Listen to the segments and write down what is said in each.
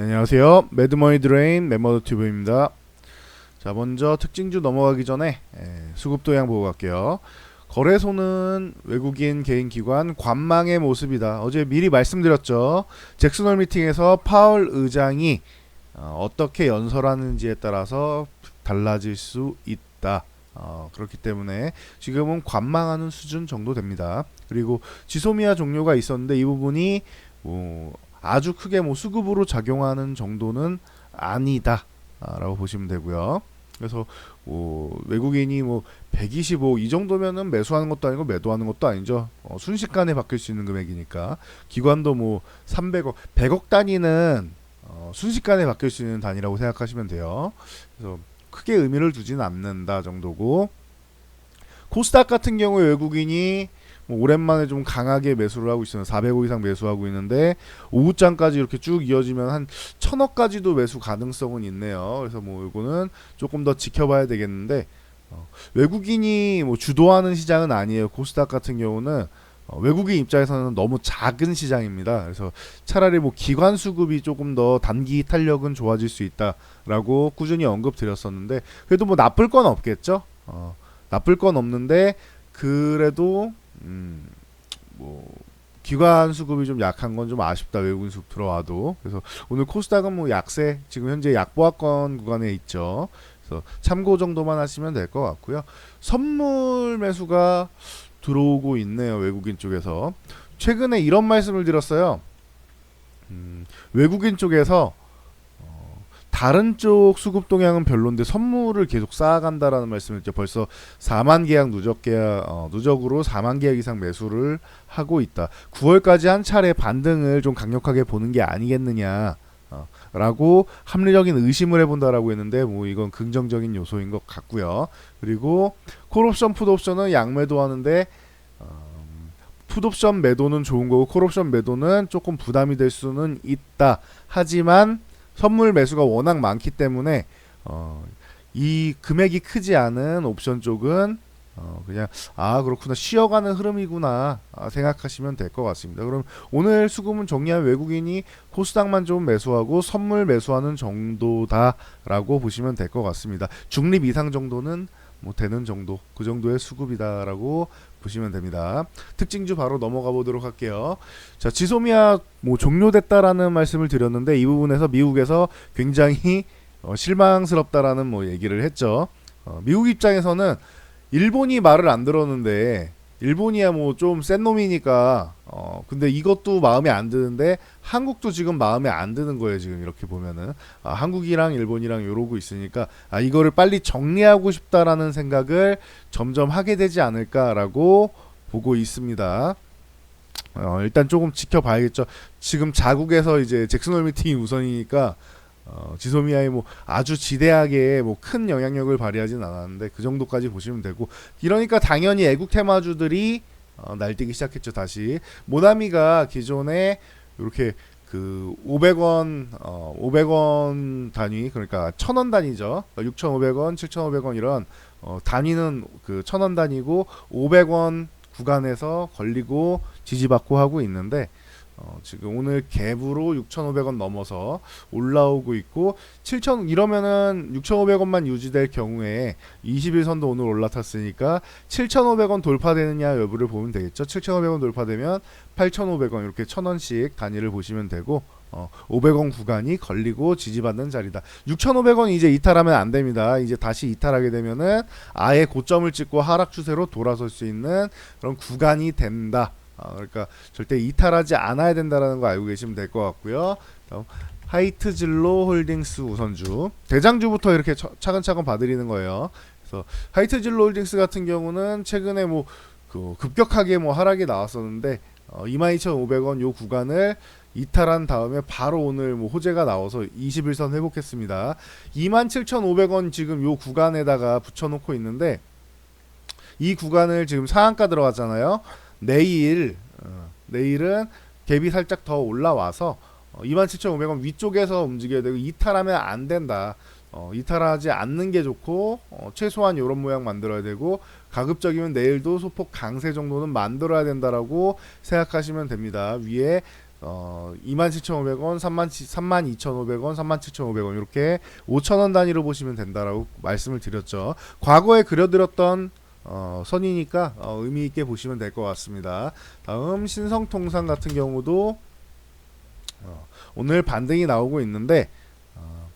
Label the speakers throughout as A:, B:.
A: 네, 안녕하세요. 매드머니 드레인 멤버드 튜브입니다. 자, 먼저 특징주 넘어가기 전에 예, 수급 도양 보고 갈게요. 거래소는 외국인 개인 기관 관망의 모습이다. 어제 미리 말씀드렸죠. 잭슨홀 미팅에서 파월 의장이 어, 어떻게 연설하는지에 따라서 달라질 수 있다. 어, 그렇기 때문에 지금은 관망하는 수준 정도 됩니다. 그리고 지소미아 종료가 있었는데 이 부분이 뭐 아주 크게 뭐 수급으로 작용하는 정도는 아니다라고 보시면 되고요. 그래서 뭐 외국인이 뭐 125 이 정도면은 매수하는 것도 아니고 매도하는 것도 아니죠. 어, 순식간에 바뀔 수 있는 금액이니까 기관도 뭐 300억, 100억 단위는 어, 순식간에 바뀔 수 있는 단위라고 생각하시면 돼요. 그래서 크게 의미를 두지는 않는다 정도고 코스닥 같은 경우에 외국인이 뭐 오랜만에 좀 강하게 매수를 하고 있어요. 400억 이상 매수하고 있는데 오후장까지 이렇게 쭉 이어지면 한 천억까지도 매수 가능성은 있네요. 그래서 뭐 이거는 조금 더 지켜봐야 되겠는데 어, 외국인이 뭐 주도하는 시장은 아니에요. 코스닥 같은 경우는 어, 외국인 입장에서는 너무 작은 시장입니다. 그래서 차라리 뭐 기관 수급이 조금 더 단기 탄력은 좋아질 수 있다라고 꾸준히 언급드렸었는데 그래도 뭐 나쁠 건 없겠죠. 어, 나쁠 건 없는데 그래도 음, 뭐 기관 수급이 좀 약한 건 좀 아쉽다 외국인 수급 들어와도 그래서 오늘 코스닥은 뭐 약세 지금 현재 약보합권 구간에 있죠. 그래서 참고 정도만 하시면 될 것 같고요. 선물 매수가 들어오고 있네요 외국인 쪽에서 최근에 이런 말씀을 드렸어요. 음, 외국인 쪽에서 어, 다른 쪽 수급 동향은 별론데 선물을 계속 쌓아간다라는 말씀을 이제 벌써 4만 계약 누적 계약 어, 누적으로 4만 계약 이상 매수를 하고 있다. 9월까지 한 차례 반등을 좀 강력하게 보는 게 아니겠느냐. 어, 라고 합리적인 의심을 해본다라고 했는데 뭐 이건 긍정적인 요소인 것 같고요. 그리고 콜옵션 풋옵션은 양매도 하는데 어, 풋옵션 매도는 좋은 거고 콜옵션 매도는 조금 부담이 될 수는 있다. 하지만 선물 매수가 워낙 많기 때문에 어, 이 금액이 크지 않은 옵션 쪽은 어, 그냥 아 그렇구나 쉬어가는 흐름이구나 아, 생각하시면 될 것 같습니다. 그럼 오늘 수급은 정리한 외국인이 코스닥만 좀 매수하고 선물 매수하는 정도다라고 보시면 될 것 같습니다. 중립 이상 정도는 뭐 되는 정도 그 정도의 수급이다라고 보시면 됩니다. 특징주 바로 넘어가 보도록 할게요. 자 지소미아 뭐 종료됐다라는 말씀을 드렸는데 이 부분에서 미국에서 굉장히 어, 실망스럽다라는 뭐 얘기를 했죠. 어, 미국 입장에서는 일본이 말을 안 들었는데 일본이야 뭐 좀 센 놈이니까 어 근데 이것도 마음에 안 드는데 한국도 지금 마음에 안 드는 거예요 지금 이렇게 보면은 아, 한국이랑 일본이랑 이러고 있으니까 아 이거를 빨리 정리하고 싶다라는 생각을 점점 하게 되지 않을까라고 보고 있습니다. 어, 일단 조금 지켜봐야겠죠. 지금 자국에서 이제 잭슨홀 미팅이 우선이니까 어, 지소미아에 뭐 아주 지대하게 뭐 큰 영향력을 발휘하진 않았는데 그 정도까지 보시면 되고 이러니까 당연히 애국 테마주들이 어, 날뛰기 시작했죠 다시 모나미가 기존에 이렇게 그 500원 어 500원 단위 그러니까 1000원 단위죠. 6,500원, 7,500원 이런 어 단위는 그 1000원 단위고 500원 구간에서 걸리고 지지받고 하고 있는데 어, 지금 오늘 갭으로 6,500원 넘어서 올라오고 있고 7,000 이러면은 6,500원만 유지될 경우에 21선도 오늘 올라탔으니까 7,500원 돌파되느냐 여부를 보면 되겠죠. 7,500원 돌파되면 8,500원 이렇게 1,000원씩 단위를 보시면 되고 어, 500원 구간이 걸리고 지지받는 자리다. 6,500원 이제 이탈하면 안 됩니다. 이제 다시 이탈하게 되면은 아예 고점을 찍고 하락 추세로 돌아설 수 있는 그런 구간이 된다. 아, 그러니까 절대 이탈하지 않아야 된다라는 거 알고 계시면 될 것 같고요. 다음 하이트진로 홀딩스 우선주 대장주부터 이렇게 차, 차근차근 봐드리는 거예요. 그래서 하이트진로 홀딩스 같은 경우는 최근에 뭐 그 급격하게 뭐 하락이 나왔었는데 어, 22,500원 요 구간을 이탈한 다음에 바로 오늘 뭐 호재가 나와서 21선 회복했습니다. 27,500원 지금 요 구간에다가 붙여놓고 있는데 이 구간을 지금 상한가 들어갔잖아요. 내일 어, 내일은 갭이 살짝 더 올라와서 어, 27,500원 위쪽에서 움직여야 되고 이탈하면 안 된다. 어, 이탈하지 않는 게 좋고 어, 최소한 이런 모양 만들어야 되고 가급적이면 내일도 소폭 강세 정도는 만들어야 된다라고 생각하시면 됩니다. 위에 어 27,500원, 3만 32,500원, 37,500원 이렇게 5,000원 단위로 보시면 된다라고 말씀을 드렸죠. 과거에 그려드렸던 어, 선이니까 어, 의미 있게 보시면 될 것 같습니다. 다음 신성통상 같은 경우도 어, 오늘 반등이 나오고 있는데 어,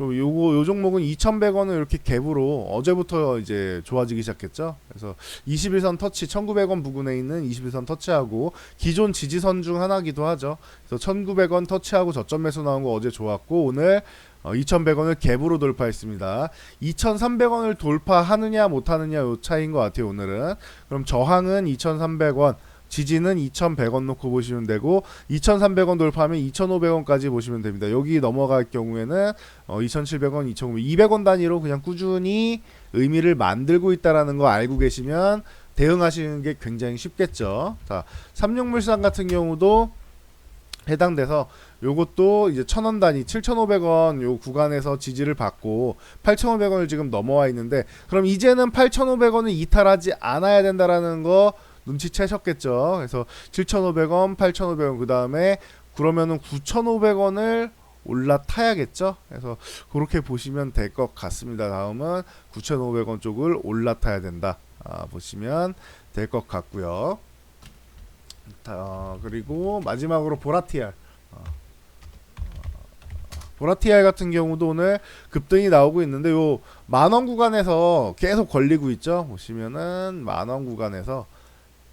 A: 요거 요 종목은 2,100원을 이렇게 갭으로 어제부터 이제 좋아지기 시작했죠. 그래서 21선 터치 1,900원 부근에 있는 21선 터치하고 기존 지지선 중 하나기도 하죠. 그래서 1,900원 터치하고 저점 매수 나온 거 어제 좋았고 오늘 어, 2,100원을 갭으로 돌파했습니다. 2,300원을 돌파하느냐 못하느냐 요 차이인 것 같아요 오늘은. 그럼 저항은 2,300원, 지지는 2,100원 놓고 보시면 되고 2,300원 돌파하면 2,500원까지 보시면 됩니다. 여기 넘어갈 경우에는 어, 2,700원, 2,500원, 200원 단위로 그냥 꾸준히 의미를 만들고 있다라는 거 알고 계시면 대응하시는 게 굉장히 쉽겠죠. 자, 삼육물산 같은 경우도 해당돼서 요것도 이제 천 원 단위 7,500원 요 구간에서 지지를 받고 8,500원을 지금 넘어와 있는데 그럼 이제는 8,500원을 이탈하지 않아야 된다라는 거 눈치채셨겠죠. 그래서 7,500원, 8,500원 그다음에 그러면은 9,500원을 올라타야겠죠. 그래서 그렇게 보시면 될 것 같습니다. 다음은 9,500원 쪽을 올라타야 된다. 아, 보시면 될 것 같고요. 어, 그리고 마지막으로 보라티알. 어, 보라티알 같은 경우도 오늘 급등이 나오고 있는데 요 만원 구간에서 계속 걸리고 있죠. 보시면은 만원 구간에서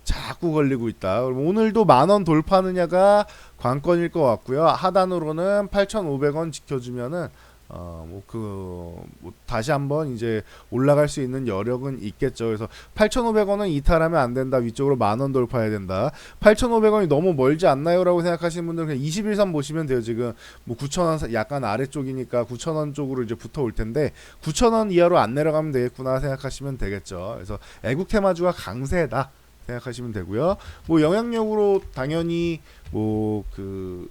A: 자꾸 걸리고 있다. 오늘도 만원 돌파하느냐가 관건일 것 같고요. 하단으로는 8,500원 지켜주면은 어뭐그 뭐 다시 한번 이제 올라갈 수 있는 여력은 있겠죠. 그래서 8,500원은 이탈하면 안 된다. 위쪽으로 만 원 돌파해야 된다. 8,500원이 너무 멀지 않나요라고 생각하시는 분들은 그냥 21선 보시면 돼요. 지금 뭐 9,000원 약간 아래쪽이니까 9,000원 쪽으로 이제 붙어 올 텐데 9,000원 이하로 안 내려가면 되겠구나 생각하시면 되겠죠. 그래서 애국 테마주가 강세다. 생각하시면 되고요. 뭐 영향력으로 당연히 뭐그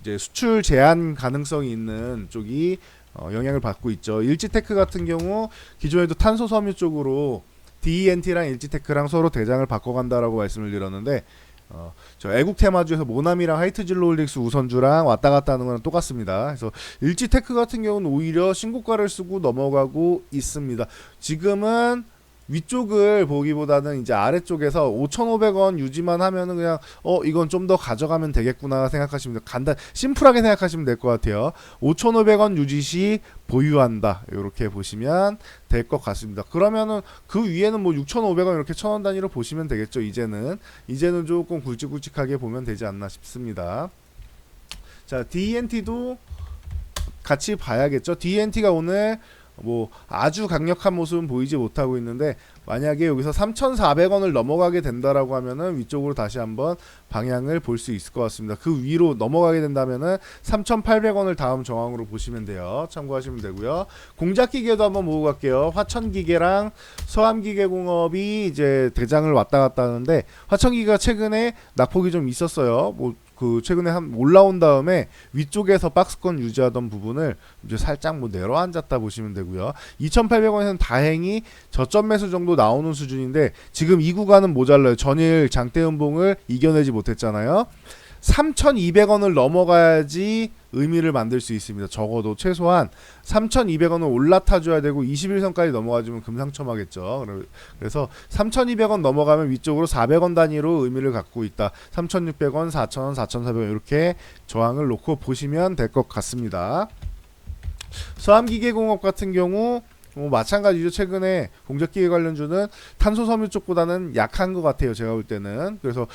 A: 이제 수출 제한 가능성이 있는 쪽이 어, 영향을 받고 있죠. 일지테크 같은 경우 기존에도 탄소 섬유 쪽으로 DENT랑 일지테크랑 서로 대장을 바꿔간다라고 말씀을 드렸는데 어, 저 애국 테마주에서 모나미랑 하이트진로홀릭스 우선주랑 왔다 갔다 하는 거랑 똑같습니다. 그래서 일지테크 같은 경우는 오히려 신고가를 쓰고 넘어가고 있습니다. 지금은 위쪽을 보기보다는 이제 아래쪽에서 5,500원 유지만 하면은 그냥 어 이건 좀 더 가져가면 되겠구나 생각하시면. 간단 심플하게 생각하시면 될 것 같아요. 5,500원 유지 시 보유한다. 이렇게 보시면 될 것 같습니다. 그러면은 그 위에는 뭐 6,500원 이렇게 천원 단위로 보시면 되겠죠. 이제는 이제는 조금 굵직굵직하게 보면 되지 않나 싶습니다. 자, DNT도 같이 봐야겠죠. DNT가 오늘 뭐 아주 강력한 모습은 보이지 못하고 있는데 만약에 여기서 3,400원을 넘어가게 된다라고 하면은 위쪽으로 다시 한번 방향을 볼 수 있을 것 같습니다. 그 위로 넘어가게 된다면은 3,800원을 다음 저항으로 보시면 돼요. 참고하시면 되고요. 공작 기계도 한번 보고 갈게요. 화천 기계랑 서암 기계 공업이 이제 대장을 왔다 갔다 하는데 화천 기계가 최근에 낙폭이 좀 있었어요. 뭐 그 최근에 한 올라온 다음에 위쪽에서 박스권 유지하던 부분을 이제 살짝 뭐 내려앉았다 보시면 되고요. 2,800원에서는 다행히 저점 매수 정도 나오는 수준인데 지금 이 구간은 모자라요. 전일 장대 음봉을 이겨내지 못했잖아요. 3,200원을 넘어가야지 의미를 만들 수 있습니다. 적어도 최소한 3,200원을 올라타 줘야 되고 21선까지 넘어가주면 금상첨화겠죠. 그래서 3,200원 넘어가면 위쪽으로 400원 단위로 의미를 갖고 있다. 3,600원, 4,000원, 4,400원 이렇게 저항을 놓고 보시면 될 것 같습니다. 서암기계공업 같은 경우 뭐 마찬가지죠. 최근에 공작기계 관련주는 탄소 섬유 쪽보다는 약한 것 같아요. 제가 볼 때는 그래서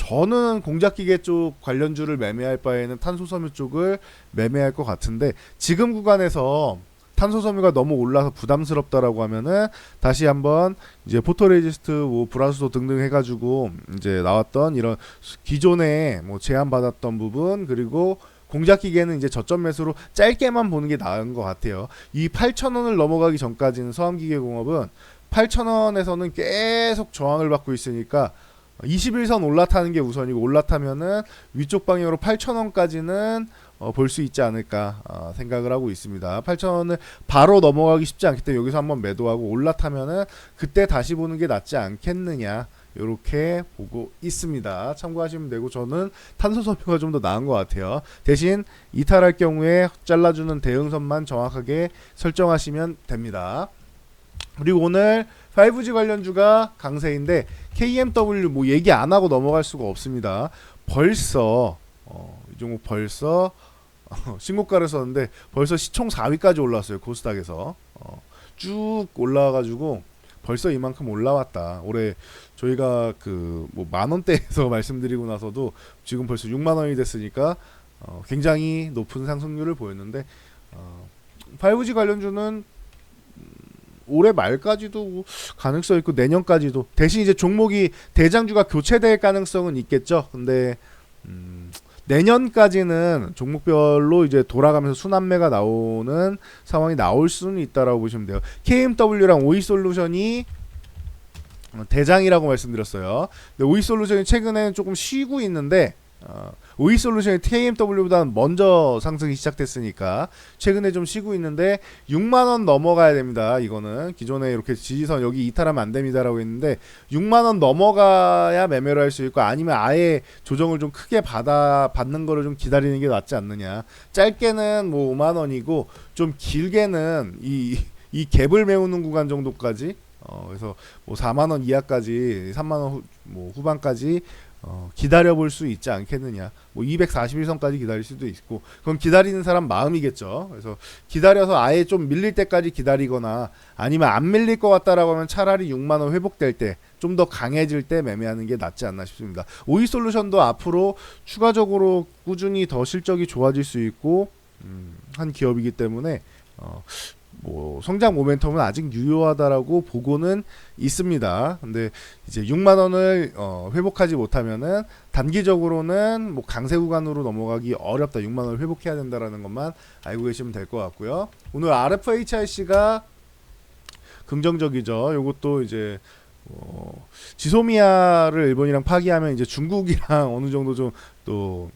A: 저는 공작기계 쪽 관련주를 매매할 바에는 탄소섬유 쪽을 매매할 것 같은데 지금 구간에서 탄소섬유가 너무 올라서 부담스럽다라고 하면은 다시 한번 이제 포토레지스트, 뭐 브라수도 등등 해가지고 이제 나왔던 이런 기존에 뭐 제한받았던 부분 그리고 공작기계는 이제 저점 매수로 짧게만 보는 게 나은 것 같아요. 이 8,000원을 넘어가기 전까지는 서암기계공업은 8,000원에서는 계속 저항을 받고 있으니까 21선 올라타는 게 우선이고 올라타면은 위쪽 방향으로 8,000원까지는 어, 볼 수 있지 않을까 어, 생각을 하고 있습니다. 8,000원을 바로 넘어가기 쉽지 않기 때문에 여기서 한번 매도하고 올라타면은 그때 다시 보는 게 낫지 않겠느냐 이렇게 보고 있습니다. 참고하시면 되고 저는 탄소 소비가 좀 더 나은 것 같아요. 대신 이탈할 경우에 잘라주는 대응선만 정확하게 설정하시면 됩니다. 그리고 오늘 5G 관련주가 강세인데 KMW 뭐 얘기 안 하고 넘어갈 수가 없습니다. 벌써 어, 이 종목 벌써 어, 신고가를 썼는데 벌써 시총 4위까지 올라왔어요 코스닥에서 어, 쭉 올라와가지고 벌써 이만큼 올라왔다. 올해 저희가 그 뭐 만 원대에서 말씀드리고 나서도 지금 벌써 6만 원이 됐으니까 어, 굉장히 높은 상승률을 보였는데 어, 5G 관련주는 음, 올해 말까지도 가능성 있고 내년까지도 대신 이제 종목이 대장주가 교체될 가능성은 있겠죠. 근데 음, 내년까지는 종목별로 이제 돌아가면서 순환매가 나오는 상황이 나올 수는 있다라고 보시면 돼요. KMW랑 오이 솔루션이 어, 대장이라고 말씀드렸어요. 근데 오이 솔루션이 최근에는 조금 쉬고 있는데 어, 오이 솔루션이 KMW보다는 먼저 상승이 시작됐으니까 최근에 좀 쉬고 있는데 6만 원 넘어가야 됩니다. 이거는 기존에 이렇게 지지선 여기 이탈하면 안 됩니다라고 했는데 6만 원 넘어가야 매매를 할 수 있고 아니면 아예 조정을 좀 크게 받아 받는 거를 좀 기다리는 게 낫지 않느냐. 짧게는 뭐 5만 원이고 좀 길게는 이 이 갭을 메우는 구간 정도까지 어 그래서 뭐 4만 원 이하까지 3만 원 후, 뭐 후반까지 어, 기다려 볼 수 있지 않겠느냐. 뭐 241선까지 기다릴 수도 있고 그건 기다리는 사람 마음이겠죠. 그래서 기다려서 아예 좀 밀릴 때까지 기다리거나 아니면 안 밀릴 것 같다라고 하면 차라리 6만 원 회복될 때 좀 더 강해질 때 매매하는 게 낫지 않나 싶습니다. 오이 솔루션도 앞으로 추가적으로 꾸준히 더 실적이 좋아질 수 있고 음, 한 기업이기 때문에 어, 뭐 성장 모멘텀은 아직 유효하다라고 보고는 있습니다. 근데 이제 6만 원을 어, 회복하지 못하면은 단기적으로는 뭐 강세 구간으로 넘어가기 어렵다. 6만 원을 회복해야 된다라는 것만 알고 계시면 될 것 같고요. 오늘 RFHIC가 긍정적이죠. 요것도 이제 어, 지소미아를 일본이랑 파기하면 이제 중국이랑 어느 정도 좀또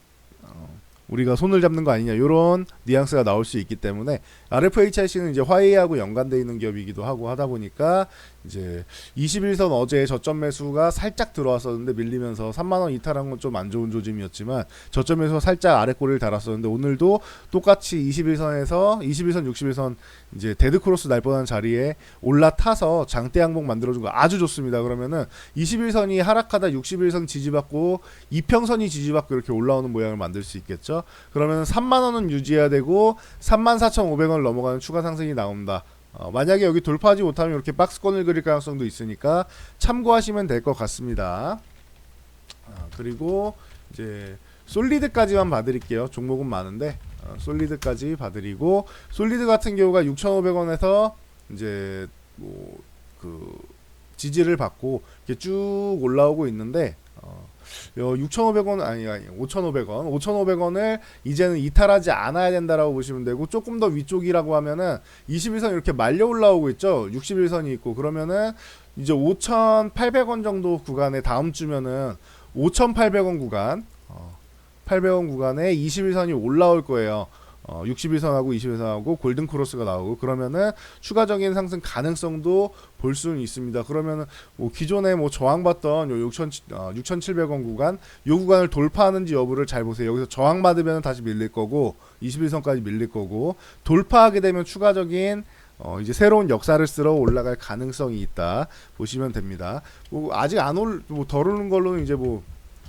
A: 우리가 손을 잡는 거 아니냐. 이런 뉘앙스가 나올 수 있기 때문에 RFHIC는 이제 화웨이하고 연관돼 있는 기업이기도 하고 하다 보니까 이제 21선 어제 저점 매수가 살짝 들어왔었는데 밀리면서 3만 원 이탈한 건 좀 안 좋은 조짐이었지만 저점 매수 살짝 아래 꼬리를 달았었는데 오늘도 똑같이 21선에서 21선 61선 이제 데드 크로스 날 뻔한 자리에 올라타서 장대 항복 만들어준 거 아주 좋습니다. 그러면은 21선이 하락하다 61선 지지받고 이평선이 지지받고 이렇게 올라오는 모양을 만들 수 있겠죠. 그러면 3만 원은 유지해야 되고 34,500원을 넘어가는 추가 상승이 나온다. 어, 만약에 여기 돌파하지 못하면 이렇게 박스권을 그릴 가능성도 있으니까 참고하시면 될 것 같습니다. 아, 그리고 이제 솔리드까지만 봐드릴게요. 종목은 많은데 어, 솔리드까지 봐드리고 솔리드 같은 경우가 6,500원에서 이제 뭐 그 지지를 받고 이렇게 쭉 올라오고 있는데 어, 6,500원 아니 아니 5,500원. 5,500원을 이제는 이탈하지 않아야 된다라고 보시면 되고 조금 더 위쪽이라고 하면은 21선 이렇게 말려 올라오고 있죠? 61선이 있고. 그러면은 이제 5,800원 정도 구간에 다음 주면은 5,800원 구간 어, 800원 구간에 21선이 올라올 거예요 어, 61선하고 21선하고 골든 크로스가 나오고 그러면은 추가적인 상승 가능성도 볼 수는 있습니다. 그러면은 뭐 기존에 뭐 저항받던 요 6천 어, 6,700원 구간 요 구간을 돌파하는지 여부를 잘 보세요. 여기서 저항 받으면 다시 밀릴 거고 21선까지 밀릴 거고 돌파하게 되면 추가적인 어 이제 새로운 역사를 쓰러 올라갈 가능성이 있다 보시면 됩니다. 뭐 아직 안올뭐덜 오는 걸로는 이제 뭐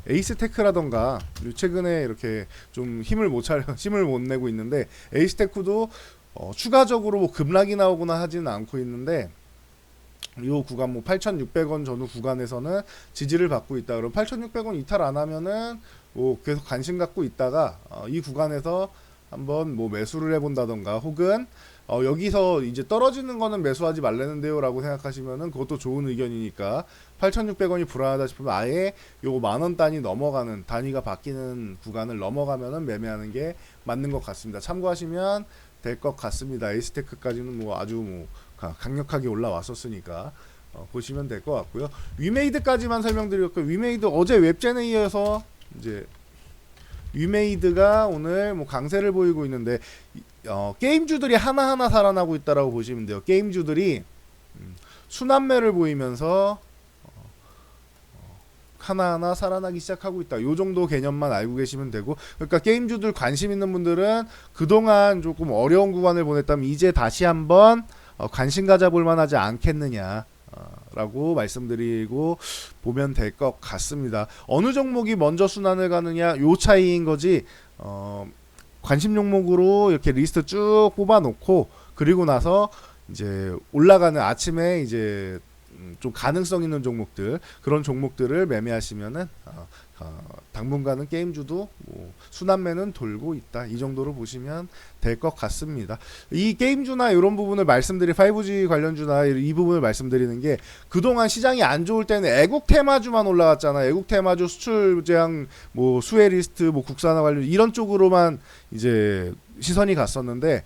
A: 에이스테크라던가 최근에 이렇게 좀 힘을 못 차려 힘을 못 내고 있는데 에이스테크도 어, 추가적으로 뭐 급락이 나오거나 하지는 않고 있는데 이 구간 뭐 8,600원 전후 구간에서는 지지를 받고 있다. 그럼 8,600원 이탈 안 하면은 뭐 계속 관심 갖고 있다가 어, 이 구간에서 한번 뭐 매수를 해본다던가 혹은 어, 여기서 이제 떨어지는 거는 매수하지 말라는데요라고 생각하시면은 그것도 좋은 의견이니까 8,600원이 불안하다 싶으면 아예 요거 만원 단위 넘어가는 단위가 바뀌는 구간을 넘어가면은 매매하는 게 맞는 것 같습니다. 참고하시면 될 것 같습니다. 에이스테크까지는 뭐 아주 뭐 강력하게 올라왔었으니까 어, 보시면 될 것 같고요. 위메이드까지만 설명드렸고 위메이드 어제 웹젠에 이어서 이제 위메이드가 오늘 뭐 강세를 보이고 있는데 어, 게임주들이 하나하나 살아나고 있다라고 보시면 돼요. 게임주들이 음, 순환매를 보이면서 어, 하나하나 살아나기 시작하고 있다. 요 정도 개념만 알고 계시면 되고 그러니까 게임주들 관심 있는 분들은 그동안 조금 어려운 구간을 보냈다면 이제 다시 한번 어, 관심 가져볼 만하지 않겠느냐. 어, 라고 말씀드리고 보면 될 것 같습니다. 어느 종목이 먼저 순환을 가느냐 요 차이인 거지. 어, 관심 종목으로 이렇게 리스트 쭉 뽑아놓고 그리고 나서 이제 올라가는 아침에 이제 음, 좀 가능성 있는 종목들 그런 종목들을 매매하시면은 어, 어, 당분간은 게임주도 뭐 순환매는 돌고 있다 이 정도로 보시면 될 것 같습니다. 이 게임주나 이런 부분을 말씀드리 5G 관련주나 이, 이 부분을 말씀드리는 게 그동안 시장이 안 좋을 때는 애국 테마주만 올라갔잖아. 애국 테마주 수출 제한 뭐 수혜 리스트 뭐 국산화 관련 이런 쪽으로만 이제 시선이 갔었는데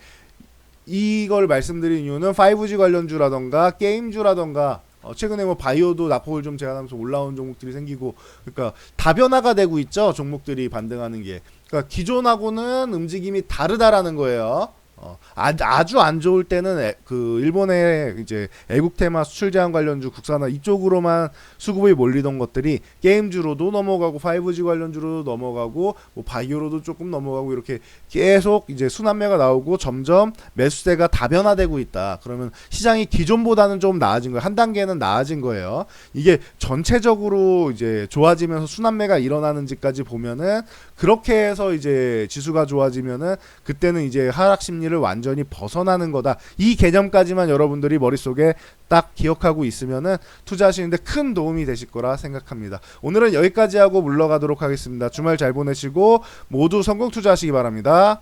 A: 이걸 말씀드린 이유는 5G 관련주라던가 게임주라던가 어, 최근에 뭐 바이오도 납폭을 좀 제한하면서 올라온 종목들이 생기고 그러니까 다변화가 되고 있죠 종목들이 반등하는 게 그러니까 기존하고는 움직임이 다르다라는 거예요. 어, 아, 아주 안 좋을 때는 애, 그 일본의 이제 애국 테마 수출 제한 관련주 국산화 이쪽으로만 수급이 몰리던 것들이 게임주로도 넘어가고 5G 관련주로도 넘어가고 뭐 바이오로도 조금 넘어가고 이렇게 계속 이제 순환매가 나오고 점점 매수세가 다변화되고 있다. 그러면 시장이 기존보다는 좀 나아진 거예요. 한 단계는 나아진 거예요. 이게 전체적으로 이제 좋아지면서 순환매가 일어나는지까지 보면은 그렇게 해서 이제 지수가 좋아지면은 그때는 이제 하락 심리를 완전히 벗어나는 거다. 이 개념까지만 여러분들이 머릿속에 딱 기억하고 있으면은 투자하시는데 큰 도움이 되실 거라 생각합니다. 오늘은 여기까지 하고 물러가도록 하겠습니다. 주말 잘 보내시고 모두 성공 투자하시기 바랍니다.